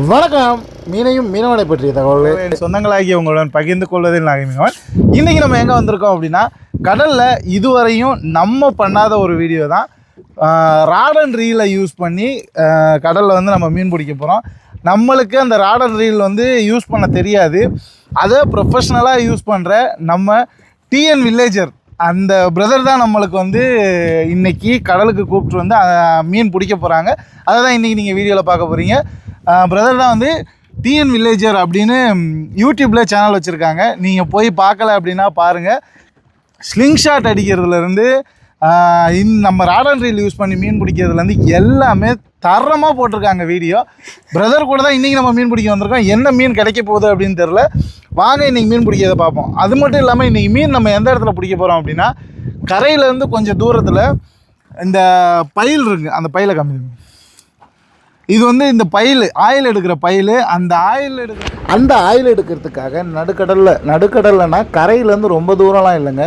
வணக்கம். மீனையும் மீனவனை பற்றிய தகவல்கள். சொந்தங்களாகிய உங்களுடன் பகிர்ந்து கொள்வதில் நாகமிகவன் இன்றைக்கி நம்ம எங்கே வந்திருக்கோம் அப்படின்னா கடலில் இதுவரையும் நம்ம பண்ணாத ஒரு வீடியோ தான். ராடன் ரீலை யூஸ் பண்ணி கடலில் வந்து நம்ம மீன் பிடிக்க போகிறோம் நம்மளுக்கு அந்த ராடன் ரீல் வந்து யூஸ் பண்ண தெரியாது. அதை ப்ரொஃபஷ்னலாக யூஸ் பண்ணுற நம்ம டிஎன் வில்லேஜர் அந்த பிரதர் தான் நம்மளுக்கு வந்து இன்னைக்கு கடலுக்கு கூப்பிட்டு வந்து மீன் பிடிக்க போகிறாங்க அதை தான் இன்றைக்கி நீங்கள் வீடியோவில் பார்க்க போகிறீங்க பிரதர் தான் வந்து டிஎன் வில்லேஜர் அப்படின்னு யூடியூப்பில் சேனல் வச்சுருக்காங்க. நீங்கள் போய் பார்க்கல அப்படின்னா பாருங்கள் ஸ்லிங் ஷாட் அடிக்கிறதுலேருந்து இன் நம்ம ராடன் ரீல் யூஸ் பண்ணி மீன் பிடிக்கிறதுலேருந்து எல்லாமே தரமாக போட்டிருக்காங்க வீடியோ பிரதர் கூட தான் இன்றைக்கி நம்ம மீன் பிடிக்க வந்திருக்கோம். என்ன மீன் கிடைக்க போகுது அப்படின்னு தெரில வாங்க இன்றைக்கி மீன் பிடிக்கிறத பார்ப்போம். அது மட்டும் இல்லாமல் இன்றைக்கி மீன் நம்ம எந்த இடத்துல பிடிக்க போகிறோம் அப்படின்னா கரையிலேருந்து கொஞ்சம் தூரத்தில் இந்த பயில் இருக்குது அந்த பயிலை கம்மி இது வந்து இந்த பயில் ஆயில் எடுக்கிற பயில். அந்த ஆயில் எடுக்கிற அந்த ஆயில் எடுக்கிறதுக்காக நடுக்கடலில் நடுக்கடல்லைனா கரையிலேருந்து ரொம்ப தூரம்லாம் இல்லைங்க.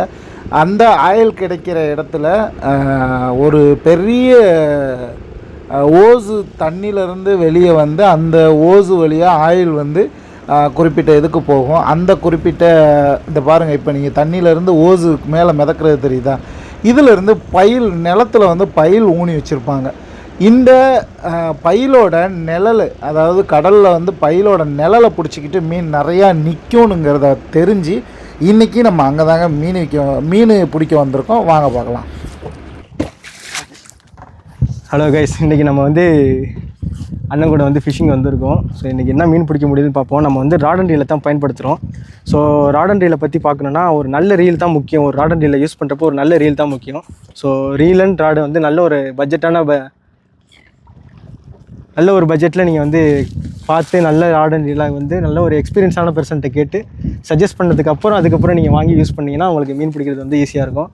அந்த ஆயில் கிடைக்கிற இடத்துல ஒரு பெரிய ஓசு தண்ணியிலேருந்து வெளியே வந்து அந்த ஓசு வழியாக ஆயில் வந்து குறிப்பிட்ட இதுக்கு போகும். அந்த குறிப்பிட்ட இந்த பாருங்கள் இப்போ நீங்கள் தண்ணியிலேருந்து ஓசு மேலே மிதக்கிறது தெரியுதா? இதிலிருந்து பயில் நிலத்துல வந்து பயில் ஊனி வச்சுருப்பாங்க. இந்த பயிலோட நிழல் அதாவது கடலில் வந்து பயிலோட நிழலை பிடிச்சிக்கிட்டு மீன் நிறையா நிற்கணுங்கிறத தெரிஞ்சு இன்றைக்கி நம்ம அங்கே தாங்க மீன் விற்க மீன் பிடிக்க வந்திருக்கோம். வாங்க பார்க்கலாம். ஹலோ கைஸ் இன்றைக்கி நம்ம வந்து அண்ணன் கூட வந்து ஃபிஷிங் வந்திருக்கோம். ஸோ இன்றைக்கி என்ன மீன் பிடிக்க முடியுதுன்னு பார்ப்போம். நம்ம வந்து ராடன் ரீலை தான் பயன்படுத்துகிறோம் ஸோ ராடன் ரீலை பற்றி பார்க்கணுன்னா ஒரு நல்ல ரீல் தான் முக்கியம். ஒரு ராடன் ரீலை யூஸ் பண்ணுறப்போ ஒரு நல்ல ரீல் தான் முக்கியம். ஸோ ரீல் அண்ட் ராடு வந்து நல்ல ஒரு பட்ஜெட்டான ப நல்ல ஒரு பட்ஜெட்டில் நீங்கள் வந்து பார்த்து நல்ல ராடன் ரீலாக வந்து நல்ல ஒரு எக்ஸ்பீரியன்ஸான பர்சன்ட்டை கேட்டு சஜஸ்ட் பண்ணதுக்கப்புறம் அதுக்கப்புறம் நீங்கள் வாங்கி யூஸ் பண்ணிங்கன்னா உங்களுக்கு மீன் பிடிக்கிறது வந்து ஈஸியாக இருக்கும்.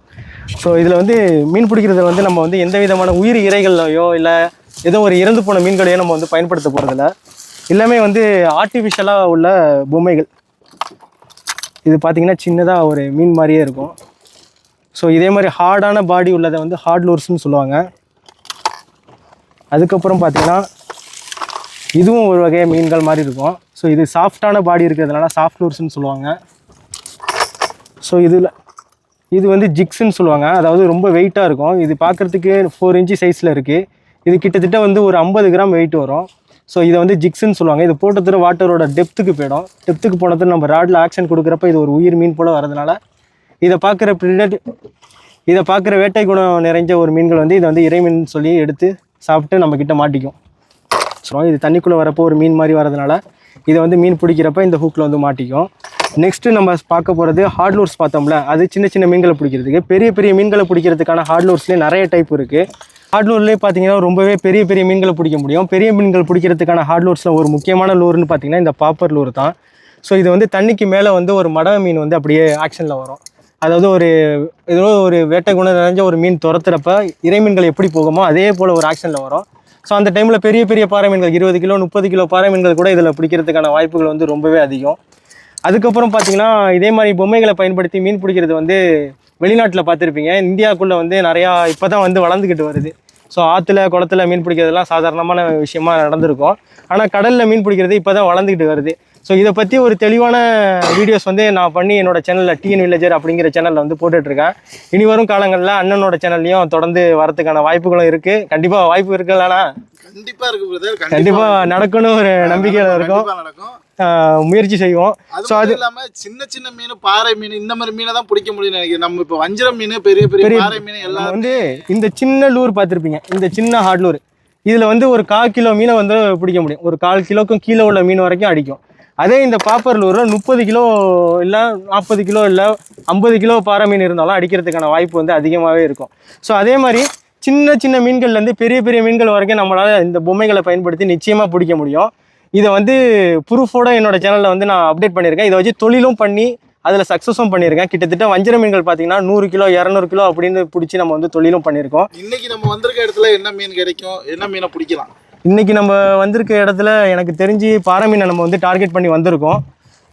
ஸோ இதில் வந்து மீன் பிடிக்கிறது வந்து நம்ம வந்து எந்த விதமான உயிர் இறைகள்லையோ இல்லை ஏதோ ஒரு இறந்து போன மீன்களையும் நம்ம வந்து பயன்படுத்த போகிறதில்ல எல்லாமே வந்து ஆர்டிஃபிஷியலாக உள்ள பொம்மைகள். இது பார்த்தீங்கன்னா சின்னதாக ஒரு மீன் மாதிரியே இருக்கும். ஸோ இதே மாதிரி ஹார்டான பாடி உள்ளதை வந்து ஹார்ட் லோர்ஸ்னு சொல்லுவாங்க. அதுக்கப்புறம் பார்த்தீங்கன்னா இதுவும் ஒரு வகை மீன்கள் மாதிரி இருக்கும். ஸோ இது சாஃப்டான பாடி இருக்கிறதுனால சாஃப்ட் லூர்ஸ்னு சொல்லுவாங்க. ஸோ இதில் இது வந்து ஜிக்ஸுன்னு சொல்லுவாங்க. அதாவது ரொம்ப வெயிட்டாக இருக்கும். இது பார்க்குறதுக்கு ஃபோர் இன்ச்சு சைஸில் இருக்குது இது கிட்டத்தட்ட வந்து ஒரு ஐம்பது கிராம் வெயிட் வரும். ஸோ இதை வந்து ஜிக்ஸ்ன்னு சொல்லுவாங்க. இது போட்டதுல வாட்டரோட டெப்த்துக்கு போயிடும். டெப்த்துக்கு போனது நம்ம ராடில் ஆக்ஷன் கொடுக்குறப்ப இது ஒரு உயிர் மீன் போல வரதுனால இதை பார்க்குற ப்ரிடட் இதை பார்க்குற வேட்டை குணம் நிறைஞ்ச ஒரு மீன்கள் வந்து இதை வந்து இறைமீன் சொல்லி எடுத்து சாப்பிட்டு நம்ம கிட்ட மாட்டிக்கும். ஸோ இது தண்ணிக்குள்ளே வரப்போ ஒரு மீன் மாதிரி வரதுனால இதை வந்து மீன் பிடிக்கிறப்ப இந்த ஹூக்கில் வந்து மாட்டிக்கும். நெக்ஸ்ட்டு நம்ம பார்க்க போகிறது ஹார்ட்லூர்ஸ் பார்த்தோம்ல அது சின்ன சின்ன மீன்களை பிடிக்கிறதுக்கு. பெரிய பெரிய மீன்களை பிடிக்கிறதுக்கான ஹார்ட்லூர்ஸ்லேயே நிறைய டைப் இருக்குது ஹார்ட்லூர்லேயே பார்த்தீங்கன்னா ரொம்பவே பெரிய பெரிய மீன்களை பிடிக்க முடியும். பெரிய மீன்கள் பிடிக்கிறதுக்கான ஹார்ட்லூர்ஸில் ஒரு முக்கியமான லூர்னு பார்த்தீங்கன்னா இந்த பாப்பர் லூர் தான். ஸோ இது வந்து தண்ணிக்கு மேலே வந்து ஒரு மடவை மீன் வந்து அப்படியே ஆக்ஷனில் வரும். அதாவது ஒரு ஏதோ ஒரு வேட்டை குணம் நிறைஞ்ச ஒரு மீன் துரத்துறப்ப இறை மீன்கள் எப்படி போகுமோ அதே போல் ஒரு ஆக்ஷனில் வரும். ஸோ அந்த டைமில் பெரிய பெரிய பாறை மீன்கள் இருபது கிலோ முப்பது கிலோ பாறை மீன்கள் கூட இதில் பிடிக்கிறதுக்கான வாய்ப்புகள் வந்து ரொம்பவே அதிகம். அதுக்கப்புறம் பார்த்தீங்கன்னா இதே மாதிரி பொம்மைகளை பயன்படுத்தி மீன் பிடிக்கிறது வந்து வெளிநாட்டில் பார்த்துருப்பீங்க இந்தியாவுக்குள்ளே வந்து நிறையா இப்போ தான் வந்து வளர்ந்துக்கிட்டு வருது. ஸோ ஆற்றுல குளத்துல மீன் பிடிக்கிறதெல்லாம் சாதாரணமான விஷயமா நடந்திருக்கும். ஆனால் கடலில் மீன் பிடிக்கிறது இப்போ தான் வளர்ந்துக்கிட்டு வருது. ஸோ இதை பற்றி ஒரு தெளிவான வீடியோஸ் வந்து நான் பண்ணி என்னோட சேனலில் டிஎன் வில்லேஜர் அப்படிங்கிற சேனலில் வந்து போட்டுட்ருக்கேன். இனி வரும் காலங்களில் அண்ணனோட சேனல்லையும் தொடர்ந்து வரதுக்கான வாய்ப்புகளும் இருக்குது கண்டிப்பாக வாய்ப்பு இருக்குல்லண்ணா கண்டிப்பாக பிரதர் கண்டிப்பாக நடக்கும்னு ஒரு நம்பிக்கையில் இருக்கும். முயற்சி செய்வோம். ஸோ அது மட்டும் இல்லாம சின்ன சின்ன மீன் பாறை மீன் இந்த மாதிரி மீனை தான் பிடிக்க முடியும் நினைக்கிறேன். நம்ம இப்போ வஞ்சிரம் மீன் பெரிய பெரிய பாறை மீன் எல்லாம் வந்து இந்த சின்ன லூர் பார்த்துருப்பீங்க. இந்த சின்ன ஹார்ட் லூர். இதில் வந்து ஒரு கால் கிலோ மீனை வந்து பிடிக்க முடியும். ஒரு கால் கிலோக்கும் கீழே உள்ள மீன் வரைக்கும் அடிக்கும். அதே இந்த பாப்பர் முப்பது கிலோ இல்லை நாற்பது கிலோ இல்லை ஐம்பது கிலோ பாறை மீன் இருந்தாலும் அடிக்கிறதுக்கான வாய்ப்பு வந்து அதிகமாகவே இருக்கும். ஸோ அதே மாதிரி சின்ன சின்ன மீன்கள்லேருந்து பெரிய பெரிய மீன்கள் வரைக்கும் நம்மளால் இந்த பொம்மைகளை பயன்படுத்தி நிச்சயமாக பிடிக்க முடியும். இதை வந்து ப்ரூஃபோட என்னோடய சேனலில் வந்து நான் அப்டேட் பண்ணியிருக்கேன். இதை வச்சு தொழிலும் பண்ணி அதில் சக்ஸஸும் பண்ணியிருக்கேன். கிட்டத்தட்ட வஞ்சிர மீன்கள் பார்த்தீங்கன்னா நூறு கிலோ இரநூறு கிலோ அப்படின்னு பிடிச்சி நம்ம வந்து தொழிலும் பண்ணியிருக்கோம். இன்னைக்கு நம்ம வந்திருக்க இடத்துல என்ன மீன் கிடைக்கும்? என்ன மீனை பிடிக்கலாம்? இன்றைக்கி நம்ம வந்திருக்க இடத்துல எனக்கு தெரிஞ்சு பாறை மீனை நம்ம வந்து டார்கெட் பண்ணி வந்திருக்கோம்.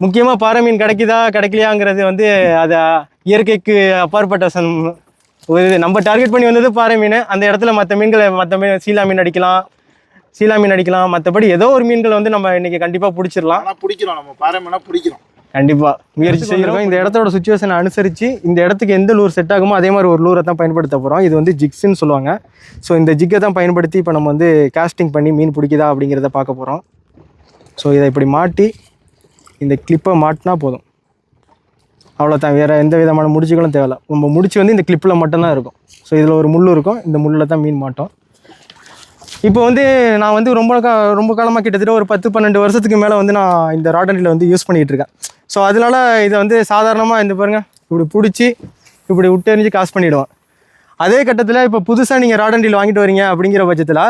முக்கியமாக பாறை மீன் கிடைக்குதா கிடைக்கலையாங்கிறது வந்து அது இயற்கைக்கு அப்பாற்பட்ட சம் ஒரு இது நம்ம டார்கெட் பண்ணி வந்தது பாறை மீன். அந்த இடத்துல மற்ற மீன்களை மற்ற மீன் சீலா மீன் அடிக்கலாம் சீலா மீன் அடிக்கலாம். மற்றபடி ஏதோ ஒரு மீன்களை வந்து நம்ம இன்றைக்கி கண்டிப்பாக பிடிச்சிடலாம். ஆனால் பிடிக்கிறோம். நம்ம பாறை பிடிக்கிறோம். கண்டிப்பாக முயற்சி செய்கிறோம் இந்த இடத்தோட சுச்சுவேஷனை அனுசரித்து இந்த இடத்துக்கு எந்த லூர் செட் ஆகுமோ அதே மாதிரி ஒரு லூரை தான் பயன்படுத்த போகிறோம் இது வந்து ஜிக்ஸ்ன்னு சொல்லுவாங்க. ஸோ இந்த ஜிக்கை தான் பயன்படுத்தி இப்போ நம்ம வந்து காஸ்டிங் பண்ணி மீன் பிடிக்குதா அப்படிங்கிறத பார்க்க போகிறோம் ஸோ இதை இப்படி மாட்டி இந்த கிளிப்பை மாட்டினா போதும். அவ்வளோதான் வேறு எந்த விதமான முடிச்சுகளும் தேவையில்ல. நம்ம முடிச்சு வந்து இந்த கிளிப்பில் மட்டும்தான் இருக்கும். ஸோ இதில் ஒரு முள் இருக்கும். இந்த முள்ளில் தான் மீன் மாட்டோம். இப்போ வந்து நான் வந்து ரொம்ப கா ரொம்ப காலமாக கிட்டத்தட்ட ஒரு பத்து பன்னெண்டு வருஷத்துக்கு மேலே வந்து நான் இந்த ராடண்டில் வந்து யூஸ் பண்ணிகிட்டு இருக்கேன். ஸோ அதனால இதை வந்து சாதாரணமாக இந்த பாருங்க இப்படி பிடிச்சி இப்படி விட்டெறிஞ்சு காசு பண்ணிவிடுவோம் அதே கட்டத்தில் இப்போ புதுசாக நீங்கள் ராடண்டில் வாங்கிட்டு வரீங்க அப்படிங்கிற பட்சத்தில்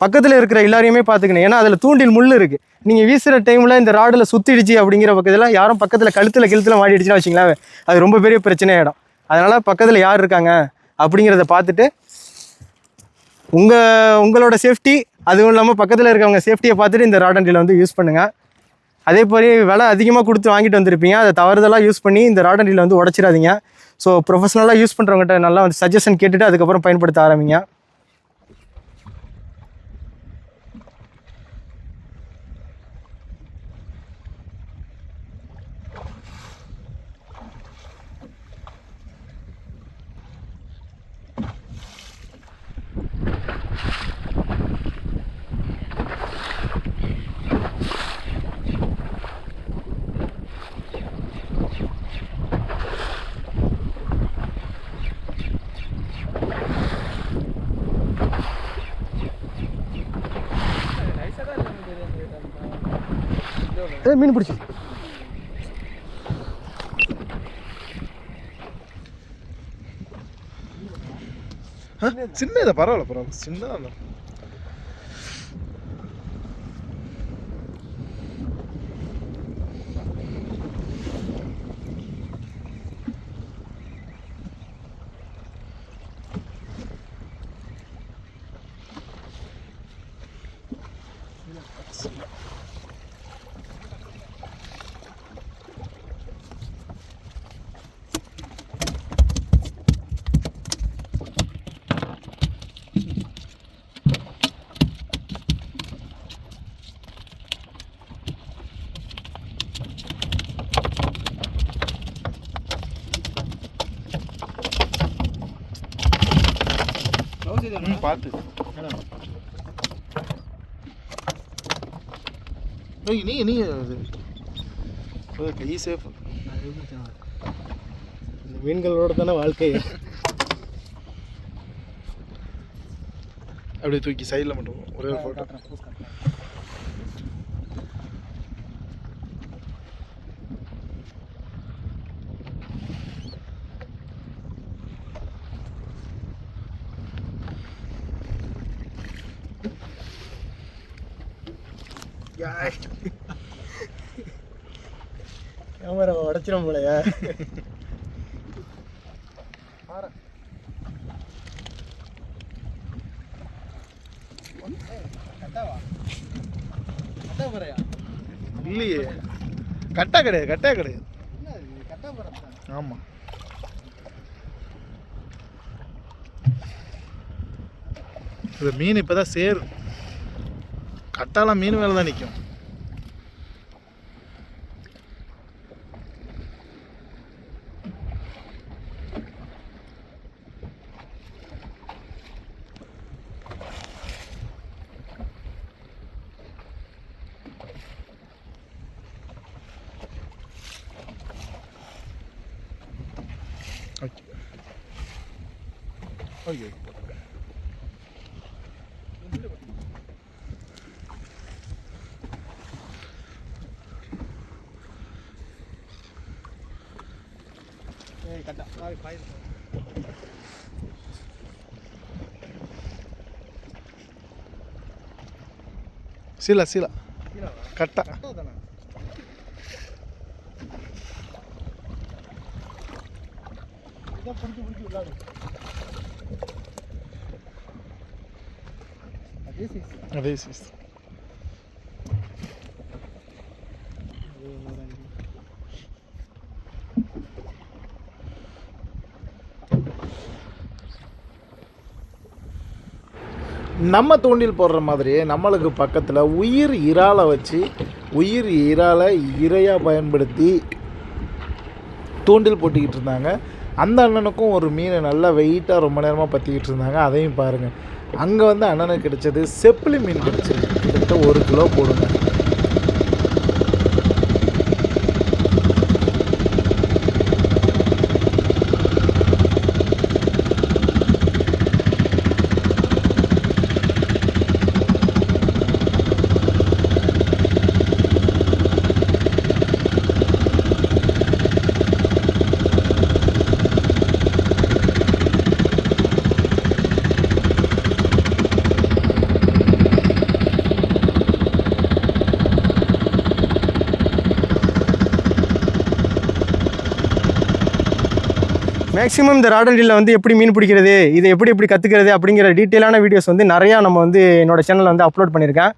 பக்கத்தில் இருக்கிற எல்லாரையுமே பார்த்துக்கணும். ஏன்னா அதில் தூண்டில் முள் இருக்குது நீங்கள் வீசுகிற டைமில் இந்த ராடில் சுற்றிடுச்சு அப்படிங்கிற பக்கத்தில் யாரும் பக்கத்தில் கழுத்தில் கழுத்தில் மாட்டிடுச்சுன்னா வச்சிங்களேன் அது ரொம்ப பெரிய பிரச்சனையாயிடும். அதனால் பக்கத்தில் யார் இருக்காங்க அப்படிங்கிறத பார்த்துட்டு உங்கள் உங்களோட சேஃப்டி அதுவும் இல்லாமல் பக்கத்தில் இருக்கவங்க சேஃப்டியை பார்த்துட்டு இந்த ராடண்டியில் வந்து யூஸ் பண்ணுங்கள் அதே மாதிரி விலை அதிகமாக கொடுத்து வாங்கிட்டு வந்திருப்பீங்க. அதை தவறுதலாக யூஸ் பண்ணி இந்த ராடண்டில் வந்து உடச்சிடாதீங்க. ஸோ ப்ரொஃபஷனலாக யூஸ் பண்ணுறவங்ககிட்ட நல்லா வந்து சஜஷன் கேட்டுட்டு அதுக்கப்புறம் பயன்படுத்த ஆரம்பிங்க. ஏ மீன் பிடிச்சி. சின்னதா பரவாயில்ல பரவாயில்ல. சின்னதா பார்த்து நீ நீ கை சேஃப் இந்த மீன்களோட தானே வாழ்க்கை. அப்படியே தூக்கி சைடில் மட்டும் ஒரே ஒரு ஃபோட்டோ கேமரா உடச்சிடும் போலையா. இல்லையே. கட்டா கிடையாது கட்டா கிடையாது. ஆமாம் இது மீன் இப்போ தான் சேரும். கட்டாலாம் மீன் மேலே தான் நிற்கும் ஓகே ஓகே சீலா சீலா. கட்டா. அதே சைஸ் நம்ம தூண்டில் போடுற மாதிரியே நம்மளுக்கு பக்கத்தில் உயிர் இறாலை வச்சு உயிர் இறாலை இரையாக பயன்படுத்தி தூண்டில் போட்டுக்கிட்டு இருந்தாங்க. அந்த அண்ணனுக்கும் ஒரு மீனை நல்லா வெயிட்டாக ரொம்ப நேரமாக பற்றிக்கிட்டு இருந்தாங்க. அதையும் பாருங்கள் அங்கே வந்து அண்ணனுக்கு கிடைச்சது செப்பிலி மீன் கிடைச்சது கிட்டத்தட்ட ஒரு கிலோ போடுங்க. மேக்ஸிமம் இந்த ராடன் வந்து எப்படி மீன் பிடிக்கிறது இதை எப்படி எப்படி கற்றுக்கிறது அப்படிங்கிற டீட்டெயிலான வீடியோஸ் வந்து நிறையா நம்ம வந்து என்னோடய சேனலில் வந்து அப்லோட் பண்ணியிருக்கேன்.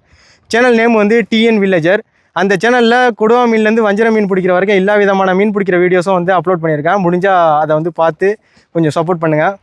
சேனல் நேம் வந்து டிஎன் வில்லேஜர் அந்த சேனலில் கொடுவா மீன்லேருந்து வஞ்சர மீன் பிடிக்கிற வரைக்கும் எல்லா விதமான மீன் பிடிக்கிற வீடியோஸும் வந்து அப்லோட் பண்ணியிருக்கேன். முடிஞ்சால் அதை வந்து பார்த்து கொஞ்சம் சப்போர்ட் பண்ணுங்கள்